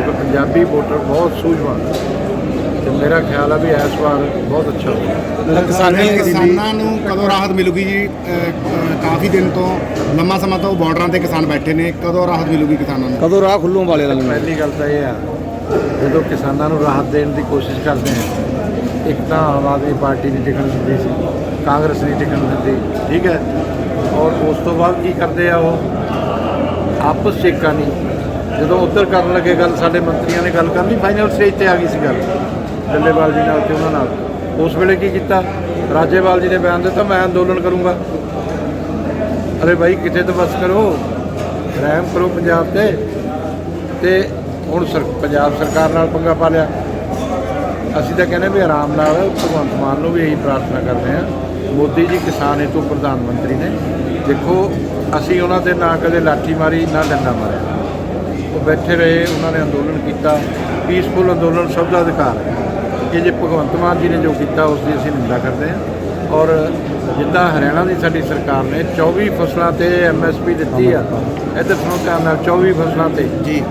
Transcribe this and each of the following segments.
ਕਿਉਂਕਿ ਪੰਜਾਬੀ ਵੋਟਰ ਬਹੁਤ ਸੂਝਵਾਨ ਤੇ ਮੇਰਾ ਖਿਆਲ ਆ ਵੀ ਇਸ ਵਾਰ ਬਹੁਤ ਅੱਛਾ ਹੋਊਗਾ। ਕਿਸਾਨੀ ਕਿਸਾਨਾਂ ਨੂੰ ਕਦੋਂ ਰਾਹਤ ਮਿਲੂਗੀ ਜੀ? ਕਾਫੀ ਦਿਨ ਤੋਂ ਲੰਮਾ ਸਮਾਂ ਤੋਂ ਬਾਰਡਰਾਂ ਤੇ ਕਿਸਾਨ ਬੈਠੇ ਨੇ। ਕਦੋਂ ਰਾਹਤ ਮਿਲੂਗੀ ਕਿਸਾਨਾਂ ਨੂੰ? ਕਦੋਂ ਰਾਹ ਖੁੱਲੂ ਵਾਲੇ ਦਾ ਪਹਿਲੀ ਗੱਲ ਤਾਂ ਇਹ ਆ ਜਦੋਂ ਕਿਸਾਨਾਂ ਨੂੰ ਰਾਹਤ ਦੇਣ ਦੀ ਕੋਸ਼ਿਸ਼ ਕਰਦੇ ਆ ਇੱਕ ਤਾਂ ਆਮ ਆਦਮੀ ਪਾਰਟੀ ਦੀ ਟਿਕਣ ਦਿੰਦੀ ਸੀ ਕਾਂਗਰਸ ਦੀ ਟਿਕਣ ਦਿੰਦੀ ਠੀਕ ਹੈ? ਔਰ ਉਸ ਤੋਂ ਬਾਅਦ ਕੀ ਕਰਦੇ ਆ ਉਹ? ਆਪਸ 'ਚ ਏਕਾ ਨਹੀਂ। ਜਦੋਂ ਉੱਧਰ ਕਰਨ ਲੱਗੇ ਗੱਲ, ਸਾਡੇ ਮੰਤਰੀਆਂ ਨੇ ਗੱਲ ਕਰਨੀ ਫਾਈਨਲ ਸਟੇਜ ਤੇ ਆ ਗਈ ਸੀ ਗੱਲ। ਡੱਲੇਵਾਲ ਜੀ ਨਾਲ ਤੇ ਉਹਨਾਂ ਨਾਲ। ਉਸ ਵੇਲੇ ਕੀ ਕੀਤਾ? ਰਾਜੇਵਾਲ ਜੀ ਨੇ ਬਿਆਨ ਦਿੱਤਾ, ਮੈਂ ਅੰਦੋਲਨ ਕਰੂੰਗਾ। ਅਰੇ ਭਾਈ ਕਿਤੇ ਤਾਂ ਬਸ ਕਰੋ। ਰਹਿਮ ਕਰੋ ਪੰਜਾਬ ਤੇ। ਤੇ ਹੁਣ ਸਰ, ਪੰਜਾਬ ਸਰਕਾਰ ਨਾਲ ਪੰਗਾ ਪਾ ਲਿਆ। ਅਸੀਂ ਤਾਂ ਕਹਿੰਦੇ ਵੀ ਆਰਾਮ ਨਾਲ ਭਗਵੰਤ ਮਾਨ ਨੂੰ ਵੀ ਇਹੀ ਪ੍ਰਾਰਥਨਾ ਕਰਦੇ ਹਾਂ। ਮੋਦੀ ਜੀ ਕਿਸਾਨ ਹੇਤੂ ਪ੍ਰਧਾਨ ਮੰਤਰੀ ਨੇ। ਦੇਖੋ, ਅਸੀਂ ਉਹਨਾਂ ਦੇ ਨਾ ਕਦੇ ਲਾਠੀ ਮਾਰੀ, ਨਾ ਡੰਡਾ ਮਾਰਿਆ। ਉਹ ਬੈਠੇ ਰਹੇ ਉਹਨਾਂ ਨੇ ਅੰਦੋਲਨ ਕੀਤਾ। ਪੀਸਫੁਲ ਅੰਦੋਲਨ ਸਭ ਦਾ ਅਧਿਕਾਰ ਹੈ। ਇਹ ਜੇ ਭਗਵੰਤ ਮਾਨ ਜੀ ਨੇ ਜੋ ਕੀਤਾ ਉਸ ਦੀ ਅਸੀਂ ਨਿੰਦਾ ਕਰਦੇ ਹਾਂ। ਔਰ ਜਿੱਦਾਂ ਹਰਿਆਣਾ ਦੀ ਸਾਡੀ ਸਰਕਾਰ ਨੇ 24 ਫਸਲਾਂ ਤੇ ਐਮਐਸਪੀ ਦਿੱਤੀ ਆ ਇੱਧਰ ਧਿਆਨ ਨਾਲ 24 ਫਸਲਾਂ ਤੇ। ਜੀ।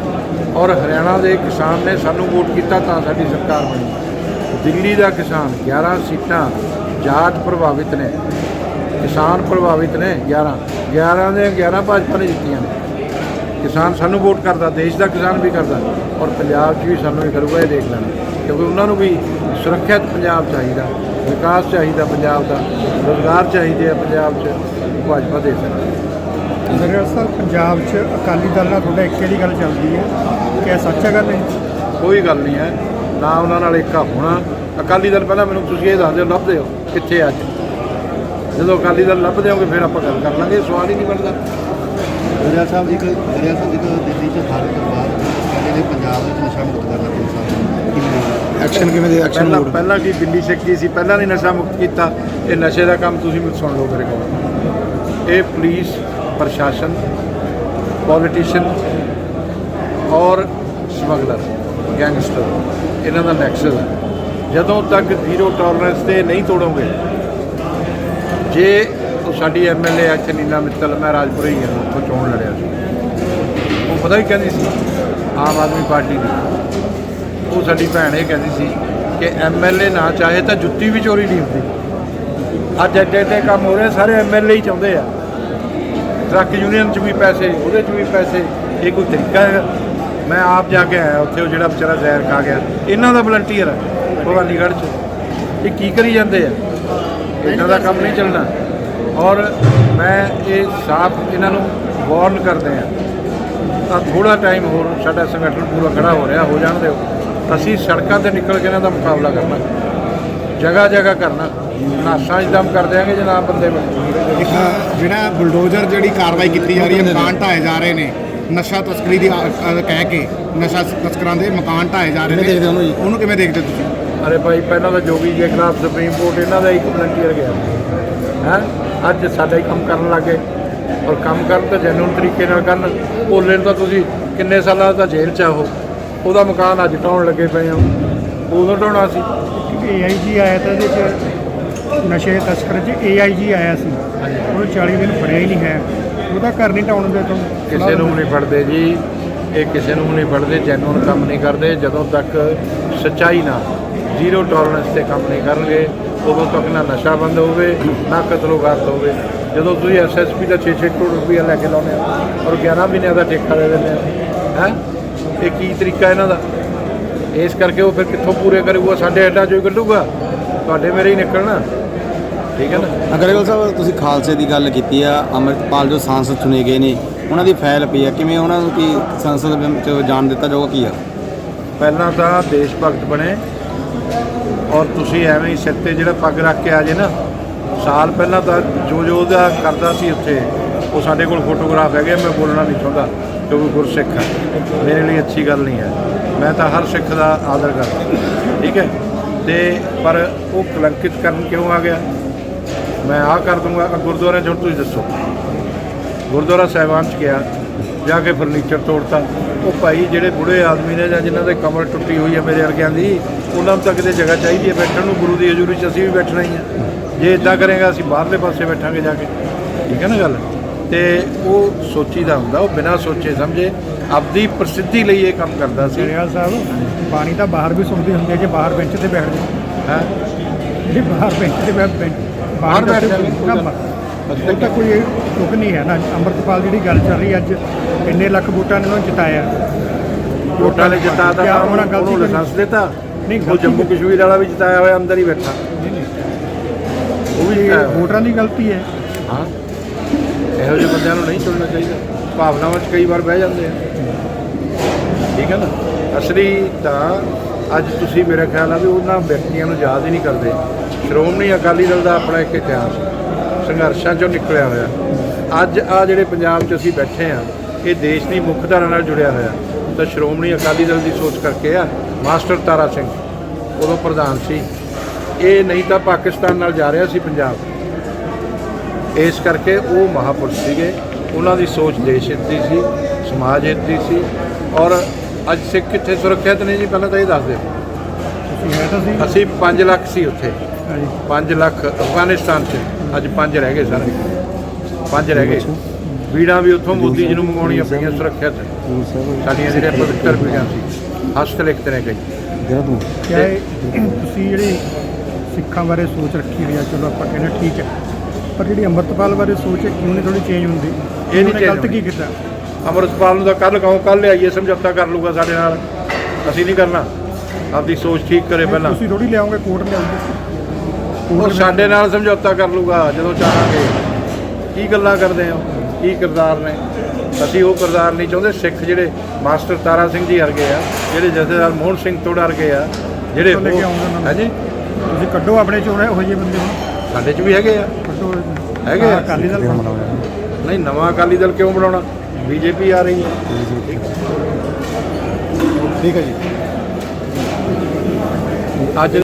ਔਰ ਹਰਿਆਣਾ ਦੇ ਕਿਸਾਨ ਨੇ ਸਾਨੂੰ ਵੋਟ ਕੀਤਾ ਤਾਂ ਸਾਡੀ ਸਰਕਾਰ ਬਣੀ। ਦਿੱਲੀ ਦਾ ਕਿਸਾਨ 11 ਸੀਟਾਂ ਜਾਟ ਪ੍ਰਭਾਵਿਤ ਨੇ। ਕਿਸਾਨ ਪ੍ਰਭਾਵਿਤ ਨੇ 11 11 ਦੇ 11 ਭਾਜਪਾ ਨੇ ਜਿੱਤੀਆਂ ਨੇ। ਕਿਸਾਨ ਸਾਨੂੰ ਵੋਟ ਕਰਦਾ ਦੇਸ਼ ਦਾ ਕਿਸਾਨ ਵੀ ਕਰਦਾ ਔਰ ਪੰਜਾਬ 'ਚ ਵੀ ਸਾਨੂੰ ਇਹ ਕਰੂਗਾ ਇਹ ਦੇਖ ਲੈਣਾ। ਕਿਉਂਕਿ ਉਹਨਾਂ ਨੂੰ ਵੀ ਸੁਰੱਖਿਅਤ ਪੰਜਾਬ ਚਾਹੀਦਾ ਵਿਕਾਸ ਚਾਹੀਦਾ ਪੰਜਾਬ ਦਾ ਰੋਜ਼ਗਾਰ ਚਾਹੀਦੇ ਆ ਪੰਜਾਬ 'ਚ ਭਾਜਪਾ ਦੇ ਸਕਦੀ। ਮੇਰੇ ਸਾਹਿਬ ਪੰਜਾਬ 'ਚ ਅਕਾਲੀ ਦਲ ਨਾਲ ਤੁਹਾਡਾ ਇੱਕੇ ਦੀ ਗੱਲ ਚੱਲਦੀ ਹੈ? ਕਿ ਇਹ ਸੱਚ ਗੱਲ ਹੈ ਕੋਈ ਗੱਲ ਨਹੀਂ ਹੈ ਨਾ ਉਹਨਾਂ ਨਾਲ ਏਕਾ ਹੋਣਾ। ਅਕਾਲੀ ਦਲ ਪਹਿਲਾਂ ਮੈਨੂੰ ਤੁਸੀਂ ਇਹ ਦੱਸ ਦਿਓ ਲੱਭਦੇ ਹੋ ਕਿੱਥੇ ਅੱਜ? ਜਦੋਂ ਅਕਾਲੀ ਦਲ ਲੱਭਦੇ ਹੋਗੇ ਫਿਰ ਆਪਾਂ ਗੱਲ ਕਰ ਲਾਂਗੇ ਸਵਾਲ ਹੀ ਨਹੀਂ ਬਣਦਾ। ਦਰਿਆ ਸਾਹਿਬ ਜੀ ਦਰਿਆ ਸਾਹਿਬ ਜੀ ਦਿੱਲੀ ਚ ਹਾਰੇ ਤੋਂ ਬਾਅਦ ਕਹਿੰਦੇ ਨੇ ਪੰਜਾਬ ਵਿੱਚ ਨਸ਼ਾ ਮੁਕਤ ਕਰਨਾ ਸਾਲ ਕਿਵੇਂ? ਐਕਸ਼ਨ ਕਿਵੇਂ ਦੇ? ਐਕਸ਼ਨ ਪਹਿਲਾਂ ਪਹਿਲਾਂ ਕੀ ਦਿੱਲੀ ਕੀ ਸੀ ਪਹਿਲਾਂ ਨਹੀਂ ਨਸ਼ਾ ਮੁਕਤ ਕੀਤਾ ਇਹ ਨਸ਼ੇ ਦਾ ਕੰਮ ਤੁਸੀਂ ਮੈਨੂੰ ਸੁਣ ਲਓ ਮੇਰੇ ਕੋਲ। ਇਹ ਪੁਲਿਸ ਪ੍ਰਸ਼ਾਸਨ ਪੋਲੀਟੀਸ਼ੀਅਨ ਔਰ ਸਮਗਲਰ ਗੈਂਗਸਟਰ ਇਹਨਾਂ ਦਾ ਨੈਕਸਸ ਹੈ। ਜਦੋਂ ਤੱਕ ਜ਼ੀਰੋ ਟੋਲਰੈਂਸ ਤੇ ਨਹੀਂ ਤੋੜੋਗੇ ਜੇ ਸਾਡੀ ਐਮਐਲਏ ਇੱਥੇ ਨੀਲਾ ਮਿੱਤਲ, ਮੈਂ ਰਾਜਪੁਰੇ ਹੀ ਹਾਂ ਉੱਥੋਂ ਚੋਣ ਲੜਿਆ ਸੀ। ਉਹ ਪਤਾ ਹੀ ਕਹਿੰਦੀ ਸੀ? ਆਮ ਆਦਮੀ ਪਾਰਟੀ ਦੀ। ਉਹ ਸਾਡੀ ਭੈਣ ਇਹ ਕਹਿੰਦੀ ਸੀ ਕਿ ਐਮਐਲਏ ਨਾ ਚਾਹੇ ਤਾਂ ਜੁੱਤੀ ਵੀ ਚੋਰੀ ਨਹੀਂ ਹੁੰਦੀ। ਅੱਜ ਐਡੇ ਐਡੇ ਕੰਮ ਹੋ ਰਹੇ, ਸਾਰੇ ਐਮਐਲਏ ਹੀ ਚਾਹੁੰਦੇ ਆ। ਟਰੱਕ ਯੂਨੀਅਨ 'ਚ ਵੀ ਪੈਸੇ, ਉਹਦੇ 'ਚ ਵੀ ਪੈਸੇ, ਇਹ ਕੋਈ ਤਰੀਕਾ ਹੈ ਮੈਂ ਆਪ ਜਾ ਕੇ ਆਇਆ ਉੱਥੇ, ਉਹ ਜਿਹੜਾ ਵਿਚਾਰਾ ਜ਼ਹਿਰ ਖਾ ਗਿਆ। ਇਹਨਾਂ ਦਾ ਵਲੰਟੀਅਰ ਹੈ ਭਵਾਨੀਗੜ੍ਹ 'ਚ। ਇਹ ਕੀ ਕਰੀ ਜਾਂਦੇ ਆ? ਇਹਨਾਂ ਦਾ ਕੰਮ ਨਹੀਂ ਚੱਲਣਾ। ਔਰ ਮੈਂ ਇਹ ਸਾਫ਼ ਇਹਨਾਂ ਨੂੰ ਵਾਰਨ ਕਰਦੇ ਆ ਤਾਂ ਥੋੜਾ ਟਾਈਮ ਹੋਰ ਸਾਡਾ ਸੰਗਠਨ ਪੂਰਾ ਖੜਾ ਹੋ ਰਿਹਾ ਹੋ ਜਾਣ ਦਿਓ। ਅਸੀਂ ਸੜਕਾਂ ਤੇ ਨਿਕਲ ਕੇ ਇਹਨਾਂ ਦਾ ਮੁਕਾਬਲਾ ਕਰਨਾ। ਜਗ੍ਹਾ ਜਗ੍ਹਾ ਕਰਨਾ। ਨਾਸਾਂ 'ਚ ਦਮ ਕਰ ਦਿਆਂਗੇ ਜੇ ਨਾ। ਬੰਦੇ ਇੱਕ ਜਿਹੜਾ ਬੁਲਡੋਜ਼ਰ ਜਿਹੜੀ ਕਾਰਵਾਈ ਕੀਤੀ ਜਾ ਰਹੀ ਹੈ ਮਕਾਨ ਢਾਏ ਜਾ ਰਹੇ ਨੇ। ਨਸ਼ਾ ਤਸਕਰੀ ਦੀ ਕਹਿ ਕੇ ਨਸ਼ਾ ਤਸਕਰਾਂ ਦੇ ਮਕਾਨ ਢਾਏ ਜਾ ਰਹੇ ਕਿਵੇਂ ਦੇਖਦੇ ਹੋ ਉਹਨੂੰ ਜੀ? ਉਹਨੂੰ ਕਿਵੇਂ ਦੇਖਦੇ ਤੁਸੀਂ? ਅਰੇ ਭਾਈ ਪਹਿਲਾਂ ਤਾਂ ਜੋਗੀ ਜੀ ਖਿਲਾਫ ਸੁਪਰੀਮ ਕੋਰਟ ਇਹਨਾਂ ਦਾ ਇੱਕ ਵਲੰਟੀਅਰ ਗਿਆ। ਹੈ? ਅੱਜ ਸਾਡਾ ਹੀ ਕੰਮ ਕਰਨ ਲੱਗੇ ਔਰ ਕੰਮ ਕਰਨ ਤਾਂ ਜੈਨੂਨ ਤਰੀਕੇ ਨਾਲ ਕਰਨ। ਭੋਲੇ ਨੂੰ ਤਾਂ ਤੁਸੀਂ ਕਿੰਨੇ ਸਾਲਾਂ ਦਾ ਜੇਲ੍ਹ ਚ ਆ ਉਹ? ਉਹਦਾ ਮਕਾਨ ਅੱਜ ਢਾਉਣ ਲੱਗੇ ਪਏ ਹੋ। ਉਦੋਂ ਢਾਉਣਾ ਸੀ। ਏਆਈਜੀ ਆਇਆ ਤਾਂ ਇਹਦੇ 'ਚ ਨਸ਼ੇ ਤਸਕਰ 'ਚ ਏਆਈਜੀ ਆਇਆ ਸੀ। ਉਹ 40 ਦਿਨ ਫੜਿਆ ਹੀ ਨਹੀਂ ਹੈ। ਉਹਦਾ ਘਰ ਨਹੀਂ ਟਾਉਣ ਦੇ ਤੋਂ ਕਿਸੇ ਨੂੰ ਨਹੀਂ ਫੜਦੇ ਜੀ। ਇਹ ਕਿਸੇ ਨੂੰ ਨਹੀਂ ਫੜਦੇ। ਜੈਨੂਨ ਕੰਮ ਨਹੀਂ ਕਰਦੇ। ਜਦੋਂ ਤੱਕ ਸੱਚਾਈ ਨਾਲ ਜ਼ੀਰੋ ਟੋਲਰੈਂਸ ਤੇ ਕੰਮ ਨਹੀਂ ਕਰਨਗੇ। ਉਦੋਂ ਤੱਕ ਨਾ ਨਸ਼ਾ ਬੰਦ ਹੋਵੇ ਨਾ ਕਤਲੋਗਾਰਤ ਹੋਵੇ। ਜਦੋਂ ਤੁਸੀਂ ਐਸਐਸਪੀ ਦਾ 6-6 ਕਰੋੜ ਰੁਪਇਆ ਲੈ ਕੇ ਲਾਉਂਦੇ ਹੋ ਔਰ 11 ਮਹੀਨਿਆਂ ਦਾ ਠੇਕਾ ਦੇ ਦਿੰਦੇ ਆ ਹੈ? ਇਹ ਕੀ ਤਰੀਕਾ ਇਹਨਾਂ ਦਾ? ਇਸ ਕਰਕੇ ਉਹ ਫਿਰ ਕਿੱਥੋਂ ਪੂਰੇ ਕਰੂਗਾ? ਸਾਡੇ ਅੱਡਾ ਚੋਂ ਹੀ ਕੱਢੂਗਾ। ਤੁਹਾਡੇ ਮੇਰੇ ਹੀ ਨਿਕਲਣਾ। ਠੀਕ ਹੈ ਨਾ? ਅਗਰੇਵਾਲ ਸਾਹਿਬ ਤੁਸੀਂ ਖਾਲਸੇ ਦੀ ਗੱਲ ਕੀਤੀ ਆ ਅੰਮ੍ਰਿਤਪਾਲ ਜੋ ਸਾਂਸਦ ਚੁਣੇ ਗਏ ਨੇ ਉਹਨਾਂ ਦੀ ਫਾਈਲ ਪਈ ਆ। ਕਿਵੇਂ ਉਹਨਾਂ ਨੂੰ ਕੀ ਸੰਸਦ ਵਿੱਚ ਜਾਣ ਦਿੱਤਾ ਜਾਊਗਾ? ਕੀ ਆ? ਪਹਿਲਾਂ ਤਾਂ ਦੇਸ਼ ਭਗਤ ਬਣੇ। ਔਰ ਤੁਸੀਂ ਐਵੇਂ ਹੀ ਸਿਰ ਤੇ ਜਿਹੜਾ ਪੱਗ ਰੱਖ ਕੇ ਆ ਜੇ ਨਾ, ਸਾਲ ਪਹਿਲਾਂ ਤਾਂ ਜੋ ਜੋ ਉਹਦਾ ਕਰਦਾ ਸੀ ਉੱਥੇ, ਉਹ ਸਾਡੇ ਕੋਲ ਫੋਟੋਗ੍ਰਾਫ ਹੈਗੇ, ਮੈਂ ਬੋਲਣਾ ਨਹੀਂ ਚਾਹੁੰਦਾ, ਕਿਉਂਕਿ ਗੁਰਸਿੱਖ ਹੈ। ਮੇਰੇ ਲਈ ਅੱਛੀ ਗੱਲ ਨਹੀਂ ਹੈ। ਮੈਂ ਤਾਂ ਹਰ ਸਿੱਖ ਦਾ ਆਦਰ ਕਰਦਾ। ਠੀਕ ਹੈ? ਤੇ ਪਰ ਉਹ ਕਲੰਕਿਤ ਕਰਨ ਕਿਉਂ ਆ ਗਿਆ? ਮੈਂ ਆਹ ਕਰ ਦੂੰਗਾ। ਆਹ ਗੁਰਦੁਆਰੇ 'ਚ ਹੁਣ ਤੁਸੀਂ ਦੱਸੋ। ਗੁਰਦੁਆਰਾ ਸਾਹਿਬਾਨ ਚ ਗਿਆ ਜਾ ਕੇ ਫਰਨੀਚਰ ਤੋੜਤਾ। ਉਹ ਭਾਈ ਜਿਹੜੇ ਬੁੜੇ ਆਦਮੀ ਨੇ ਜਾਂ ਜਿਨ੍ਹਾਂ ਦੇ ਕਮਰ ਟੁੱਟੀ ਹੋਈ ਹੈ ਮੇਰੇ ਵਰਗਿਆਂ ਦੀ ਉਹਨਾਂ ਨੂੰ ਤਾਂ ਕਿਤੇ ਜਗ੍ਹਾ ਚਾਹੀਦੀ ਹੈ ਬੈਠਣ ਨੂੰ। ਗੁਰੂ ਦੀ ਹਜ਼ੂਰੀ 'ਚ ਅਸੀਂ ਵੀ ਬੈਠਣਾ ਹੀ ਹੈ ਜੇ ਇਦਾਂ ਕਰੇਗਾ ਅਸੀਂ ਬਾਹਰਲੇ ਪਾਸੇ ਬੈਠਾਂਗੇ ਜਾ ਕੇ। ਠੀਕ ਹੈ ਨਾ ਗੱਲ? ਤੇ ਉਹ ਸੋਚੀਦਾ ਹੁੰਦਾ ਉਹ ਬਿਨਾਂ ਸੋਚੇ ਸਮਝੇ ਆਪਦੀ ਪ੍ਰਸਿੱਧੀ ਲਈ ਇਹ ਕੰਮ ਕਰਦਾ ਸੀ। ਜਰਿਆਲ ਸਾਹਿਬ ਪਾਣੀ ਤਾਂ ਬਾਹਰ ਵੀ ਸੁਣਦੀ ਹੁੰਦੀ ਹੈ ਜੇ ਬਾਹਰ ਬੈਂਚ ਤੇ ਬੈਠ ਜਾਓ। ਹੈ? ਜੇ ਬਾਹਰ ਬੈਂਚ ਤੇ ਬੈਠ ਬੈਂਚ ਬਾਹਰ ਬੈਠ ਜਾਵੇ, ਕੋਈ ਗੱਲ ਉਹ ਤਾਂ ਕੋਈ ਰੁਕ ਨਹੀਂ ਹੈ ਨਾ। ਅੰਮ੍ਰਿਤਪਾਲ ਜਿਹੜੀ ਗੱਲ ਚੱਲ ਰਹੀ ਅੱਜ ਇੰਨੇ ਲੱਖ ਵੋਟਾਂ ਨੇ ਉਹਨਾਂ ਨੂੰ ਜਿਤਾਇਆ। ਵੋਟਾਂ ਨੇ ਜਿਤਾਤਾ ਕਿਆ ਤਾਂ ਉਹਨਾਂ ਗਲਤੀ ਲਾਇਸੈਂਸ ਦਿੱਤਾ। ਨਹੀਂ, ਉਹ ਜੰਮੂ। ਕਸ਼ਮੀਰ ਵਾਲਾ ਵੀ ਜਿਤਾਇਆ ਹੋਇਆ ਅੰਦਰ ਹੀ ਬੈਠਾ। ਉਹ ਵੀ। ਵੋਟਰਾਂ ਦੀ ਗਲਤੀ ਹੈ। ਹਾਂ। ਇਹੋ ਜਿਹੇ ਬੰਦਿਆਂ ਨੂੰ ਨਹੀਂ ਚੁਣਨਾ ਚਾਹੀਦਾ। ਭਾਵਨਾਵਾਂ 'ਚ ਕਈ ਵਾਰ ਬਹਿ ਜਾਂਦੇ ਆ। ਠੀਕ ਹੈ ਨਾ? ਅਸਲੀ ਤਾਂ ਅੱਜ ਤੁਸੀਂ ਮੇਰੇ ਖਿਆਲ ਆ ਵੀ ਉਹਨਾਂ ਵਿਅਕਤੀਆਂ ਨੂੰ ਯਾਦ ਹੀ ਨਹੀਂ ਕਰਦੇ। ਸ਼੍ਰੋਮਣੀ ਅਕਾਲੀ ਦਲ ਦਾ ਆਪਣਾ ਇੱਕ ਇਤਿਹਾਸ। ਸੰਘਰਸ਼ਾਂ 'ਚੋਂ ਨਿਕਲਿਆ ਹੋਇਆ। ਅੱਜ ਆ ਜਿਹੜੇ ਪੰਜਾਬ 'ਚ ਅਸੀਂ ਬੈਠੇ ਆ ਇਹ ਦੇਸ਼ ਦੀ ਮੁੱਖ ਧਾਰਾ ਨਾਲ ਜੁੜਿਆ ਹੋਇਆ। ਤਾਂ ਸ਼੍ਰੋਮਣੀ ਅਕਾਲੀ ਦਲ ਦੀ ਸੋਚ ਕਰਕੇ ਆ ਮਾਸਟਰ ਤਾਰਾ ਸਿੰਘ ਉਦੋਂ ਪ੍ਰਧਾਨ ਸੀ। ਇਹ ਨਹੀਂ ਤਾਂ ਪਾਕਿਸਤਾਨ ਨਾਲ ਜਾ ਰਿਹਾ ਸੀ ਪੰਜਾਬ। ਇਸ ਕਰਕੇ ਉਹ ਮਹਾਪੁਰਸ਼ ਸੀਗੇ। ਉਹਨਾਂ ਦੀ ਸੋਚ ਦੇਸ਼ ਹਿੱਤ ਦੀ ਸੀ ਸਮਾਜ ਹਿੱਤ ਦੀ ਸੀ। ਔਰ ਅੱਜ ਸਿੱਖ ਕਿੱਥੇ ਸੁਰੱਖਿਅਤ ਨੇ ਜੀ? ਪਹਿਲਾਂ ਤਾਂ ਇਹ ਦੱਸ ਦਿਓ। ਅਸੀਂ 5 ਲੱਖ ਸੀ ਉੱਥੇ। ਹਾਂਜੀ। 5 ਲੱਖ ਅਫਗਾਨਿਸਤਾਨ 'ਚ। ਅੱਜ 5 ਰਹਿ ਗਏ ਸਾਰੇ। 5 ਰਹਿ ਗਏ। ਵੀੜਾਂ ਵੀ ਉੱਥੋਂ ਮੋਦੀ ਜੀ ਨੂੰ ਮੰਗਾਉਣੀਆਂ ਪਈਆਂ ਸੁਰੱਖਿਅਤ ਸਾਡੀਆਂ ਜਿਹੜੀਆਂ ਪਵਿੱਤਰ ਵੀੜਾਂ ਸੀ ਹਸਤ ਲਿਖਤ ਨੇ ਕਈ। ਕਿਆ ਇਹ ਤੁਸੀਂ ਜਿਹੜੀ ਸਿੱਖਾਂ ਬਾਰੇ ਸੋਚ ਰੱਖੀ ਹੋਈ ਆ ਚਲੋ ਆਪਾਂ ਕਹਿੰਦੇ ਠੀਕ ਹੈ। ਪਰ ਜਿਹੜੀ ਅੰਮ੍ਰਿਤਪਾਲ ਬਾਰੇ ਸੋਚ ਹੈ ਕਿਉਂ ਨਹੀਂ ਥੋੜੀ ਚੇਂਜ ਹੁੰਦੀ? ਨਹੀਂ ਉਹਨੇ change ਗਲਤ ਕੀ। ਕੀਤਾ? ਅਮਰਤਪਾਲ ਨੂੰ ਤਾਂ ਕੱਲ ਕਹੋ ਕੱਲ ਲਿਆਈਏ ਸਮਝੌਤਾ ਕਰ ਲੂਗਾ ਸਾਡੇ ਨਾਲ। ਅਸੀਂ ਨਹੀਂ ਕਰਨਾ। ਆਪਦੀ ਸੋਚ ਠੀਕ ਕਰੇ ਪਹਿਲਾਂ। ਤੁਸੀਂ ਥੋੜੀ ਲਿਆਓਗੇ ਕੋਰਟ ਲਿਆਓਗੇ ਉਹ ਸਾਡੇ ਨਾਲ ਸਮਝੌਤਾ ਕਰ ਲੂਗਾ ਜਦੋਂ ਚਾਹਾਂਗੇ। ਕੀ ਗੱਲਾਂ ਕਰਦੇ ਹੋ? ਕੀ ਕਿਰਦਾਰ ਨੇ? ਅਸੀਂ ਉਹ ਕਿਰਦਾਰ ਨਹੀਂ ਚਾਹੁੰਦੇ। ਸਿੱਖ ਜਿਹੜੇ ਮਾਸਟਰ ਤਾਰਾ ਸਿੰਘ ਜੀ ਵਰਗੇ ਆ ਜਿਹੜੇ ਜਥੇਦਾਰ ਮੋਹਨ ਸਿੰਘ ਤੋੜ ਵਰਗੇ ਆ ਜਿਹੜੇ। ਹਾਂਜੀ? ਤੁਸੀਂ ਕੱਢੋ ਆਪਣੇ ਚੋਂ ਇਹੋ ਜਿਹੇ ਬੰਦੇ ਹੁਣ ਸਾਡੇ 'ਚ ਵੀ ਹੈਗੇ ਆ। ਹੈਗੇ ਆ। ਆਹ ਅਕਾਲੀ ਦਲ ਨਹੀਂ ਨਵਾਂ ਅਕਾਲੀ ਦਲ ਕਿਉਂ ਬਣਾਉਣਾ? ਬੀਜੇਪੀ ਆ ਰਹੀ ਹੈ। ਠੀਕ ਹੈ ਜੀ। ਅੱਜ